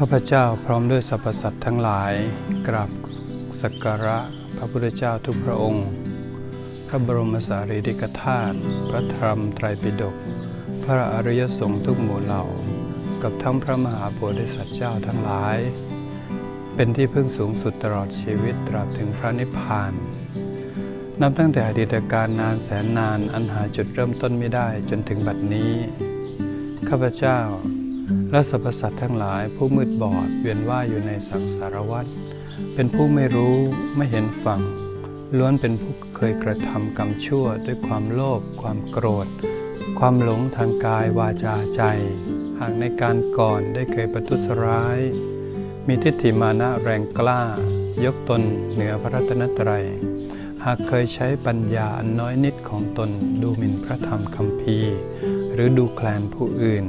ข้าพเจ้าพร้อมด้วยสรรพสัตว์ทั้งหลาย กราบสักการะพระพุทธเจ้าทุกพระองค์ พระบรมสารีริกธาตุพระธรรมไตรปิฎกพระอริยสงฆ์ทุกหมู่เหล่า กับทั้งพระมหาโพธิสัตว์เจ้าทั้งหลาย เป็นที่พึ่งสูงสุดตลอดชีวิตตราบถึงพระนิพพาน นับตั้งแต่อดีตการนานแสนนานอันหาจุดเริ่มต้นไม่ได้จนถึงบัดนี้ ข้าพเจ้า และสรรพสัตว์ทั้งหลายผู้มืดบอดเวียนว่ายอยู่ในสังสารวัฏเป็นผู้ไม่รู้ไม่เห็นฝั่ง ล้วนเป็นผู้เคยกระทำกรรมชั่วด้วยความโลภความโกรธ ความหลงทางกายวาจาใจ หากในการก่อนได้เคยประทุษร้าย มีทิฏฐิมานะแรงกล้า ยกตนเหนือพระรัตนตรัย หากเคยใช้ปัญญาอันน้อยนิดของตนดูหมิ่นพระธรรมคำพีหรือดูแคลนผู้อื่น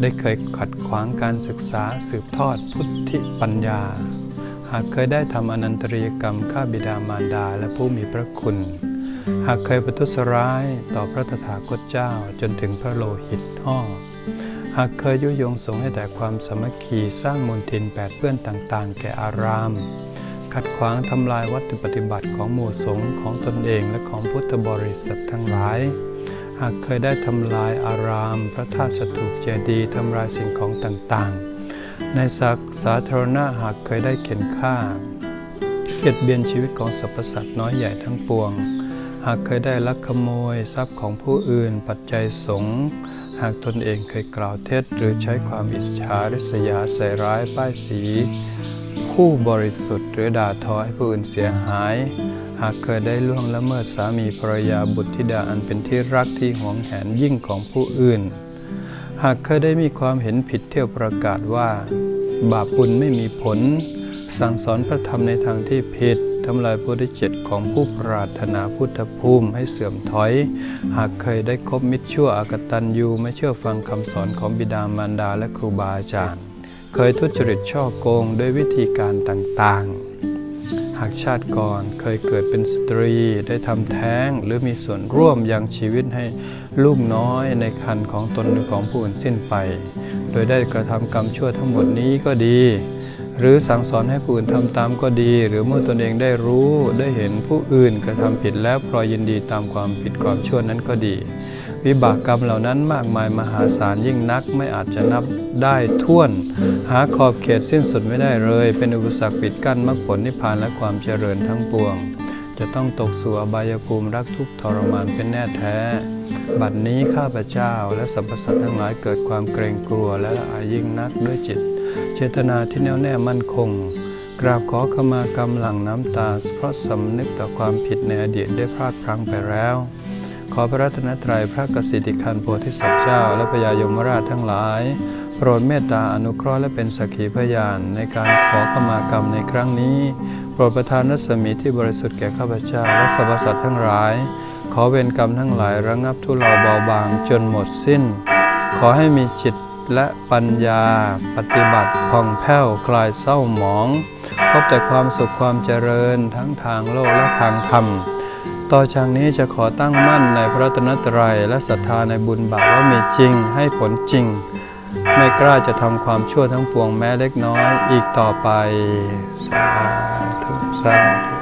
ได้เคยขัดขวางการศึกษาสืบทอดพุทธิปัญญา หากเคยได้ทำอนันตริยกรรมฆ่าบิดามารดาและผู้มีพระคุณ หากเคยประทุษร้ายต่อพระตถาคตเจ้าจนถึงพระโลหิตห่อหากเคยยุยงสงให้แต่ความสมัคคีสร้างมนทินแปดเพื่อนต่างๆ แก่อาราม ขัดขวางทำลายวัตถุปฏิบัติของหมู่สงฆ์ของตนเองและของพุทธบริษัททั้งหลาย หากเคยได้ทำลายอาราม พระธาตุสถูปเจดีย์ทำลายสิ่งของต่างๆ ในสักสาธารณะหากเคยได้เข็นฆ่าเกียดเบียนชีวิตของสรรพสัตว์น้อยใหญ่ทั้งปวง หากเคยได้ลักขโมยทรัพย์ของผู้อื่นปัจจัยสงหากตนเองเคยกล่าวเท็จหรือใช้ความอิจฉาริษยาใส่ร้ายป้ายสี ผู้บริสุทธิ์หรือด่าทอให้ผู้อื่นเสียหายากเคยได้ล่วงละเมิดสามีภรรยาบุตรธิดาอันเป็นที่รักที่หวงแหนยิ่งของผู้อื่น หากเคยได้มีความเห็นผิดเที่ยวประกาศว่า บาปบุญไม่มีผล สั่งสอนพระธรรมในทางที่ผิดทำลายพุทธเจตของผู้ปรารถนาพุทธภูมิให้เสื่อมถอย หากเคยได้คบมิตรชั่วอากตันยูไม่เชื่อฟังคำสอนของบิดามารดาและครูบาอาจารย์ เคยทุจริตช่อโกงด้วยวิธีการต่างๆ หากชาติก่อนเคยเกิดเป็นสตรีได้ทำแท้ง หรือมีส่วนร่วมยังชีวิตให้ลูกน้อยในคันของตนหรือของผู้อื่นสิ้นไป โดยได้กระทำกรรมชั่วทั้งหมดนี้ก็ดี หรือสั่งสอนให้ผู้อื่นทำตามก็ดี หรือเมื่อตนเองได้รู้ได้เห็นผู้อื่นกระทำผิดแล้วพลอยยินดีตามความผิดความชั่วนั้นก็ดี วิบากกรรมเหล่านั้นมากมายมหาศาลยิ่งนักไม่อาจจะนับได้ท่วน หาขอบเขตสิ้นสุดไม่ได้เลย เป็นอุปสรรคปิดกั้นมรรคผลนิพพานและความเจริญทั้งปวง จะต้องตกสู่อบายภูมิรักทุกทรมานเป็นแน่แท้ บัดนี้ข้าพเจ้าและสรรพสัตว์ทั้งหลายเกิดความเกรงกลัวและอายิ่งนักด้วยจิต เจตนาที่แน่วแน่มั่นคงกราบขอขมากรรมหลังน้ำตา เพราะสำนึกต่อความผิดในอดีตได้พลาดพลั้งไปแล้ว ขอพระรัตนตรัยพระกสิทธิคันโพธิสัตว์เจ้า และพญายมราชทั้งหลาย โปรดเมตตาอนุเคราะห์และเป็นสักขีพยานในการขอขมากรรมในครั้งนี้ โปรดประทานรัศมีที่บริสุทธิ์แก่ข้าพเจ้าและสรรพสัตว์ทั้งหลาย ขอเวรกรรมทั้งหลายระงับทุเลาเบาบางจนหมดสิ้น ขอให้มีจิตและปัญญา ปฏิบัติผ่องแผ้วคลายเศร้าหมอง พบแต่ความสุขความเจริญทั้งทางโลกและทางธรรม ต่อจากนี้จะขอตั้งมั่นในพระตนตรัยและศรัทธาในบุญบาปว่ามีจริงให้ผลจริง ไม่กล้าจะทำความชั่วทั้งปวงแม้เล็กน้อยอีกต่อไปสาธุสาธุ